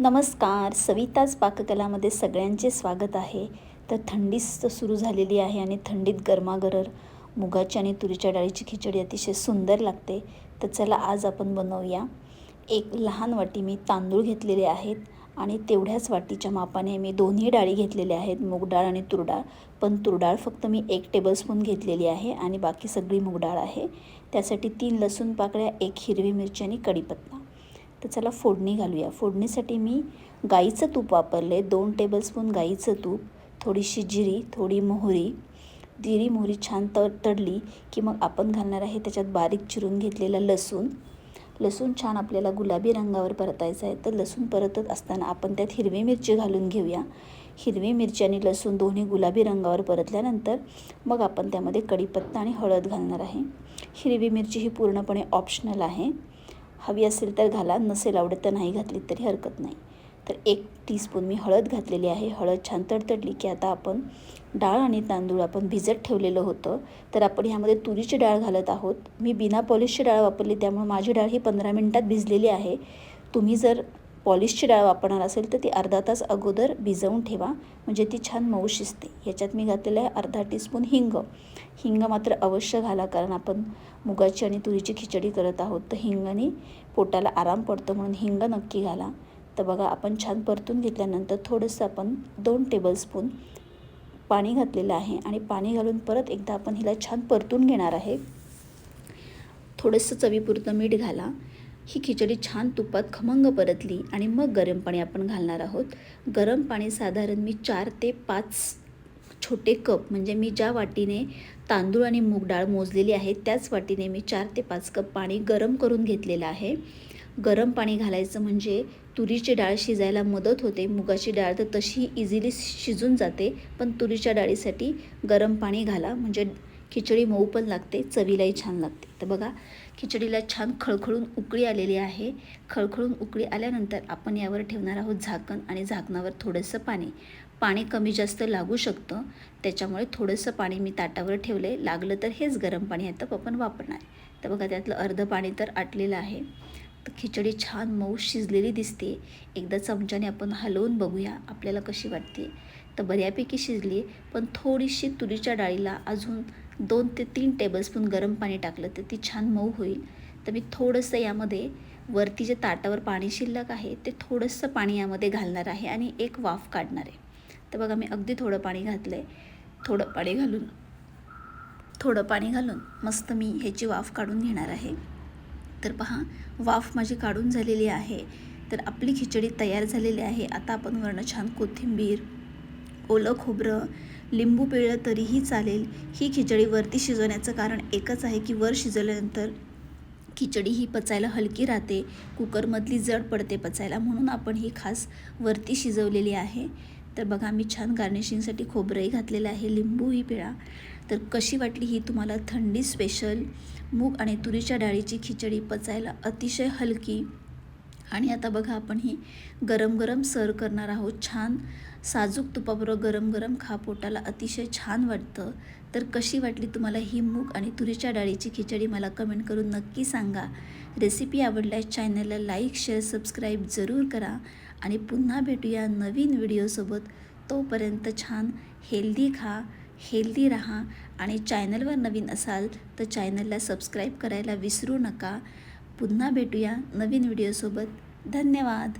नमस्कार. सविताच पाककलामध्ये सगळ्यांचे स्वागत आहे. तर थंडीच सुरू झालेली आहे आणि थंडीत गरमागरर मुगाची आणि तुरीच्या डाळीची खिचडी अतिशय सुंदर लागते. तर चला आज आपण बनवूया. एक लहान वाटी मी तांदूळ घेतलेले आहेत आणि तेवढ्याच वाटीच्या मापाने मी दोन्ही डाळी घेतलेल्या आहेत मूगडाळ आणि तुरडाळ पण तुरडाळ फक्त मी एक टेबलस्पून घेतलेली आहे आणि बाकी सगळी मूगडाळ आहे. त्यासाठी तीन लसूण पाकळ्या एक हिरवी मिरची आणि कढीपत्ता. तर चला फोडणी घालूया. फोडणीसाठी मी गाईचं तूप वापरले दोन टेबलस्पून गाईचं तूप थोडीशी जिरी थोडी मोहरी. जिरी मोहरी छान त तडली की मग आपण घालणार आहे त्याच्यात बारीक चिरून घेतलेला लसूण. लसूण छान आपल्याला गुलाबी रंगावर परतायचं आहे. तर लसूण परतत असताना आपण त्यात हिरवी मिरची घालून घेऊया. हिरवी मिरची आणि लसूण दोन्ही गुलाबी रंगावर परतल्यानंतर मग आपण त्यामध्ये कढीपत्ता आणि हळद घालणार आहे. हिरवी मिरची ही पूर्णपणे ऑप्शनल आहे. हवी असेल तर घाला नसेल आवडत तर नाही घातली तरी हरकत नाही. तर एक टीस्पून मी हळद घातलेली आहे. हळद छान तडतडली की आता आपण डाळ आणि तांदूळ आपण भिजत ठेवलेलं होतं. तर आपण ह्यामध्ये तुरीची डाळ घालत आहोत. मी बिना पॉलिशची डाळ वापरली त्यामुळे माझी डाळ ही पंधरा मिनटात भिजलेली आहे. तुम्ही जर पॉलिशची डाळ वापरणार असेल तर ती अर्धा तास अगोदर भिजवून ठेवा. म्हणजे ती छान मऊ शिजते. ह्याच्यात मी घातलेलं आहे अर्धा टीस्पून हिंग. हिंग मात्र अवश्य घाला कारण आपण मुगाची आणि तुरीची खिचडी करत आहोत. तर हिंगाने पोटाला आराम पडतो म्हणून हिंग नक्की घाला. तर बघा आपण छान परतून घेतल्यानंतर थोडंसं आपण दोन टेबलस्पून पाणी घातलेलं आहे आणि पाणी घालून परत एकदा आपण हिला छान परतून घेणार आहे. थोडंसं चवीपुरतं मीठ घाला. ही खिचडी छान तुपात खमंग परतली आणि मग गरम पाणी आपण घालणार आहोत. गरम पाणी साधारण मी चार ते पाच छोटे कप म्हणजे मी ज्या वाटीने तांदूळ आणि मूग डाळ मोजलेली आहे त्याच वाटीने मी चार ते पाच कप पाणी गरम करून घेतलेलं आहे. गरम पाणी घालायचं म्हणजे तुरीची डाळ शिजायला मदत होते. मुगाची डाळ तर तशी इझिली शिजून जाते पण तुरीच्या डाळीसाठी गरम पाणी घाला. म्हणजे खिचडी मऊ पण लागते चवीलाही छान लागते. तर बघा खिचडीला छान खळखळून उकळी आलेली आहे. खळखळून उकळी आल्यानंतर आपण यावर ठेवणार आहोत झाकण आणि झाकणावर थोडंसं पाणी. पाणी कमी जास्त लागू शकतं. त्याच्यामुळे थोडंसं पाणी मी ताटावर ठेवलं आहे लागलं तर हेच गरम पाणी आता आपण वापरणार. तर बघा त्यातलं अर्धं पाणी तर आटलेलं आहे. तर खिचडी छान मऊ शिजलेली दिसते. एकदा चमच्याने आपण हलवून बघूया आपल्याला कशी वाटते. तर बऱ्यापैकी शिजली पण थोडीशी तुरीच्या डाळीला अजून दोन ते तीन टेबलस्पून गरम पाणी टाकलं तर ती छान मऊ होईल. तर मी थोडंसं यामध्ये वरती जे ताटावर पाणी शिल्लक आहे ते थोडंसं पाणी यामध्ये घालणार आहे आणि एक वाफ काढणार आहे. तर बघा मी अगदी थोडं पाणी घातलं आहे थोडं पाणी घालून थोडं पाणी घालून मस्त मी ह्याची वाफ काढून घेणार आहे. तर पहा वाफ माझी काढून झालेली आहे. तर आपली खिचडी तयार झालेली आहे. आता आपण वरणं छान कोथिंबीर ओलं खोबरं लिंबू पिळलं तरीही चालेल. ही खिचडी वरती शिजवण्याचं कारण एकच आहे की वर शिजवल्यानंतर खिचडी ही पचायला हलकी राहते. कुकरमधली जड पडते पचायला म्हणून आपण ही खास वरती शिजवलेली आहे. तर बघा मी छान गार्निशिंगसाठी खोबरंही घातलेलं आहे. लिंबूही पिळा. तर कशी वाटली ही तुम्हाला थंडी स्पेशल मूग आणि तुरीच्या डाळीची खिचडी पचायला अतिशय हलकी आणि आता बघा आपण ही गरम गरम सर्व करणार आहोत. छान साजूक तुपाबरोबर गरम गरम खा पोटाला अतिशय छान वाटतं. तर कशी वाटली तुम्हाला ही मूग आणि तुरीच्या डाळीची खिचडी मला कमेंट करून नक्की सांगा. रेसिपी आवडल्यास चॅनलला लाईक शेअर सबस्क्राईब जरूर करा. आणि पुन्हा भेटूया नवीन व्हिडिओसोबत. तोपर्यंत छान हेल्दी खा हेल्दी राहा. आणि चॅनलवर नवीन असाल तर चॅनलला सबस्क्राईब करायला विसरू नका. पुन्हा भेटूया नवीन व्हिडिओसोबत धन्यवाद.